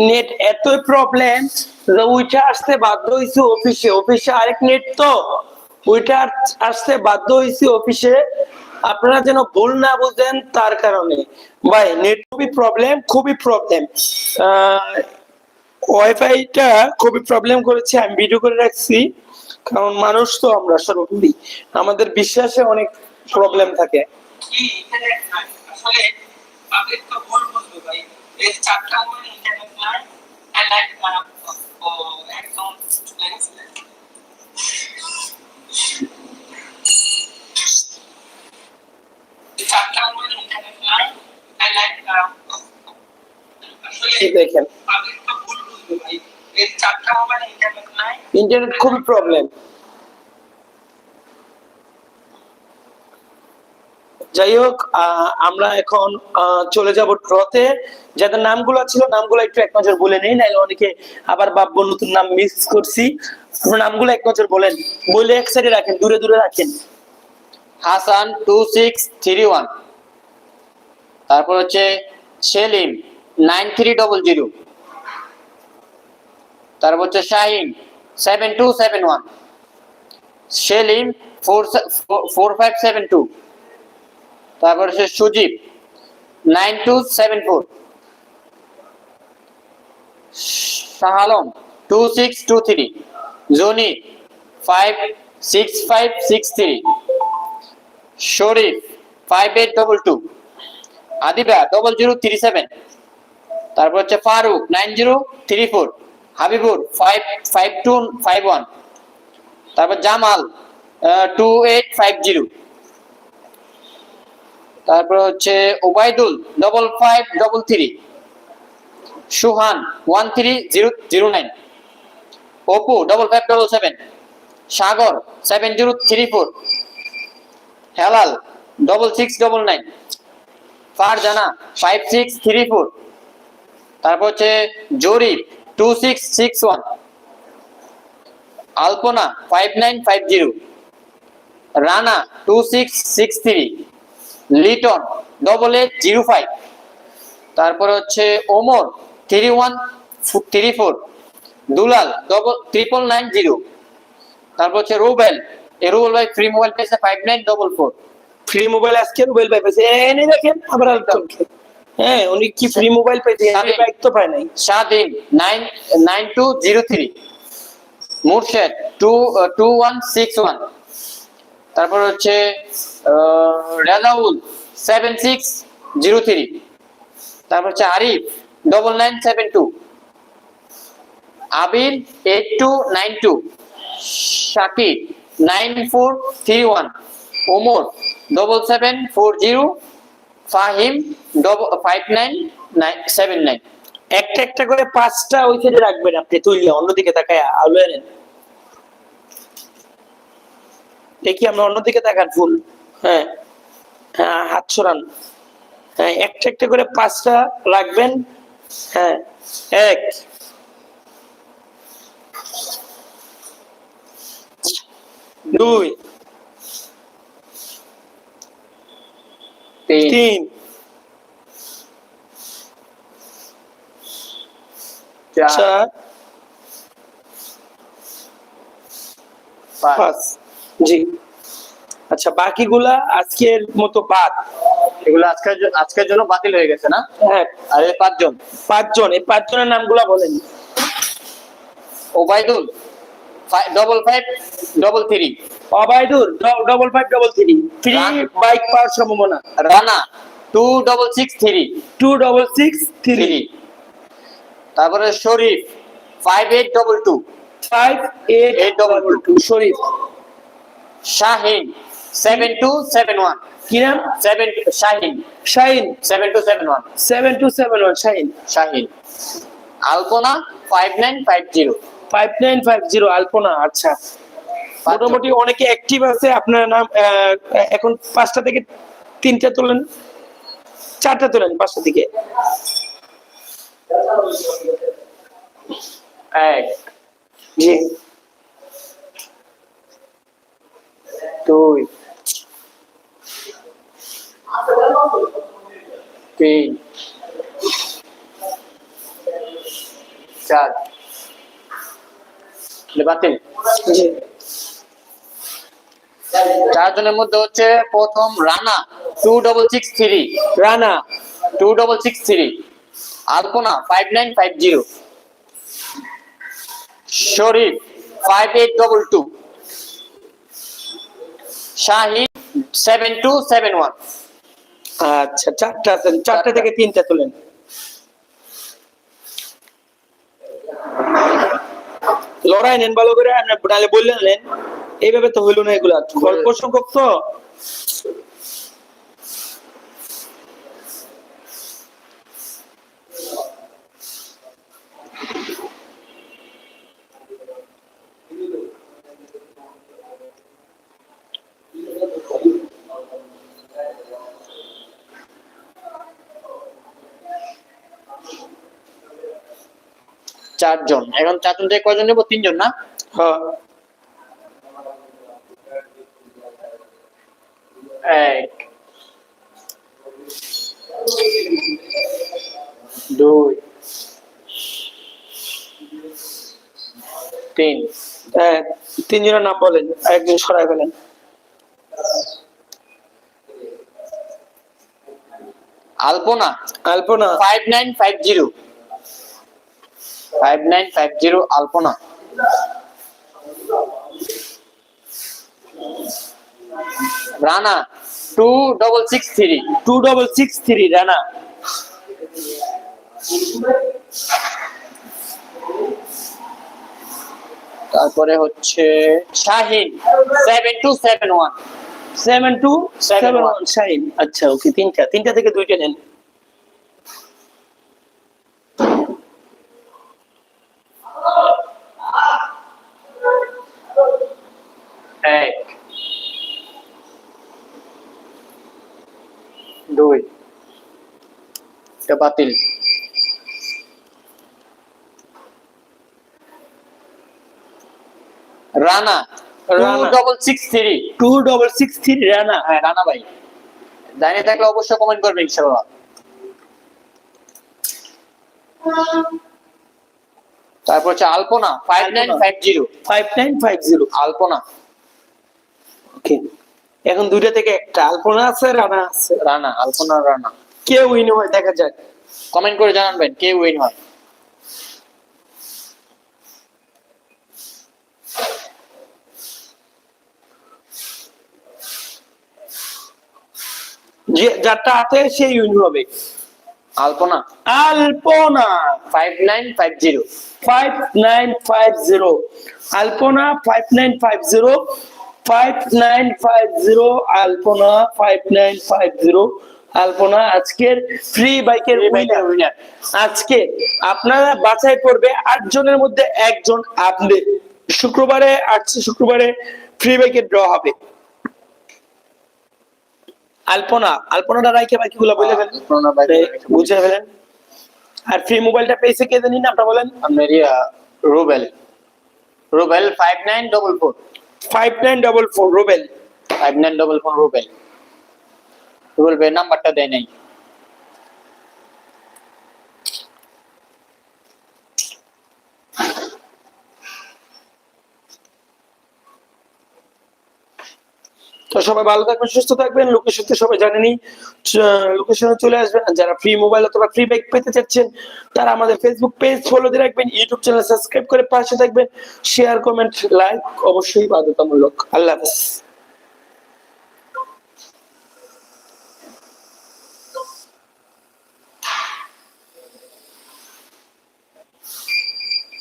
Net এতই problem ওইটা আসতে বাধ্য হয়েছে অফিসে অফিসে আরেক নেট তো। ওইটা আসতে বাধ্য হয়েছে অফিসে আপনারা যেন ভুল না বুঝেন, তার কারণে। ভাই নেট খুবই প্রবলেম খুবই প্রবলেম ওয়াইফাইটা খুবই প্রবলেম করেছে, আমি ভিডিও করে রাখছি। কারণ মানুষ তো আমরা সর্বোপরি। আমাদের বিশ্বাসে অনেক প্রবলেম থাকে। ইন্টারনেট খুবই প্রবলেম যাই হোক আমরা এখন চলে যাব ড্রতে যাদের নামগুলো ছিল, নামগুলো একটু এক নজর বলে নেই, নাহলে অনেকে আবার ভাববো নতুন নাম মিস করছি। নামগুলো এক নজর বলেন। বলে এক সাইডে রাখেন, দূরে দূরে রাখেন। Hasan two six three one. তারপর হচ্ছে Selim nine three double zero. তারপর হচ্ছে Shahin seven two seven one. Selim four four five seven two. তারপর হচ্ছে Sujib nine two seven four. Shah Alam two six two three. Jony five six five six three. Sharif five eight double two Adiba double zero three seven তারপর হচ্ছে Faruk nine zero three four Habibur five five two five one তারপর Jamal two eight five zero তারপর হচ্ছে Obaidul double five double three Suhan one three zero zero nine Apu double five double seven Sagar seven zero three four Helal double six double nine Farzana five six three four তারপর হচ্ছে Jorif two six six one Alpana five nine five zero Rana two six six three Liton double eight zero five তারপর হচ্ছে Omar three one three four Dulal double triple nine zero তারপর হচ্ছে রুবেল এ রুবেল ভাই free mobile পেয়েছে five nine double four free mobile আজকে mobile পাই পেয়েছে। এনে দেখেন আবার আরেকজনকে। হ্যাঁ উনি কি ফ্রি মোবাইল পেয়েছে আমি বাইক তো পাই নাই। Shahin nine nine two zero three Murshed two two one six one তারপর হচ্ছে Rezaul seven six zero three তারপর হচ্ছে Arif double nine seven two Abir eight two nine two Shakib Omar double seven four zero Fahim একটা একটা রাখবেন আপনি তুইলে অন্যদিকে তাকায় নেন দেখি আমরা অন্যদিকে তাকান, ফুল। হ্যাঁ হ্যাঁ হাত সরান। হ্যাঁ একটা একটা করে পাঁচটা রাখবেন। হ্যাঁ এক। দুই। তিন। চার। পাঁচ। জি। আচ্ছা বাকিগুলা আজকের মতো বাদ। এগুলো আজকের আজকের জন্য বাতিল হয়ে গেছে না? হ্যাঁ। আর এই পাঁচজন? পাঁচজন এই পাঁচজনের নামগুলা বলেন। Obaidul. Double five double three Obaidur double five double three free bike পাওয়ার সম্ভাবনা। Rana two double six three two double six three তারপরে Sharif five eight double two five eight eight double two Sharif Shahin seven two seven one কি নাম? Seven Shahin Shahin seven two seven one seven two seven one Shahin Shahin Alpana five nine five zero five nine five zero Alpana আচ্ছা। মোটামুটি অনেকে active আছে আপনার নাম এখন পাঁচটা থেকে তিনটা তোলেন। চারটা তোলেন পাঁচটা দিকে এক জি। দুই তিন চার। বাতিল। চারজনের মধ্যে হচ্ছে প্রথম Rana two double six three Rana. Two double six three Alpana five nine five zero Sharif five eight double two Shahid seven two seven one আচ্ছা চারটা চারটা। থেকে তিনটা তোলেন। লড়াই নেন, ভালো করে নাহলে বললেন নেন। এইভাবে তো হইল না এগুলা। অল্প সংখ্যক তো। চারজন। এখন চারজন থেকে কয়জন নেব? তিনজন না? হ্যাঁ। এক দুই তিন। হ্যাঁ, তিনজনের নাম বলেন একজন সরাই ফেলেন। Alpana. Alpana. Five nine five zero five nine five zero Alpana Rana two double six three two double six three Rana তারপরে হচ্ছে Shahin seven two seven one seven two seven one sign আচ্ছা okay তিনটা। তিনটা থেকে দুইটা নেন এক দুই। এটা বাতিল। Rana. Two double six three two double six three Rana. হ্যাঁ রানা ভাই। জানিয়ে থাকলে অবশ্যই কমেন্ট করবে ইনশাল্লাহ। তারপর হচ্ছে Alpana five nine five zero five nine five zero Alpana. Okay এখন দুইটা থেকে একটা। আলপনা আছে রানা আছে। রানা আলপনা রানা। কে উইন হয় দেখা যাক। কমেন্ট করে জানাবেন কে উইন হয়। যে যারটা হাতে সেই উইন হবে। Alpana. Alpana. Five nine five zero five nine five zero Alpana five nine five zero five nine five zero Alpana five nine five zero Alpana আজকের ফ্রি বাইকের উইনার উইনার আজকে আপনারা বাছাই করবে আট জনের মধ্যে একজন আপনি। শুক্রবারে আসছে শুক্রবারে ফ্রি বাইকের ড্র হবে। আলপনা আলপনাটা রাইকে বাকিগুলো বলে ফেলেন বুঝে ফেলেন। আর ফ্রি মোবাইলটা পেয়েছে কে জানি নামটা বলেন। আপনার Rubel. Rubel five nine double four five nine double four Rubel five nine double four Rubel Rubel নাম্বারটা দেয় নাই সবাই ভালো থাকবেন, সুস্থ থাকবেন। লোকেশন তো সবাই জানেনি। লোকেশনে চলে আসবেন। আর যারা ফ্রি মোবাইল অথবা ফ্রি বাইক পেতে চাচ্ছেন, তারা আমাদের ফেসবুক পেজ ফলো দিয়ে রাখবেন ইউটিউব চ্যানেল সাবস্ক্রাইব করে পাশে থাকবেন। শেয়ার কমেন্ট লাইক অবশ্যই বাধ্যতামূলক। আল্লাহ হাফেজ।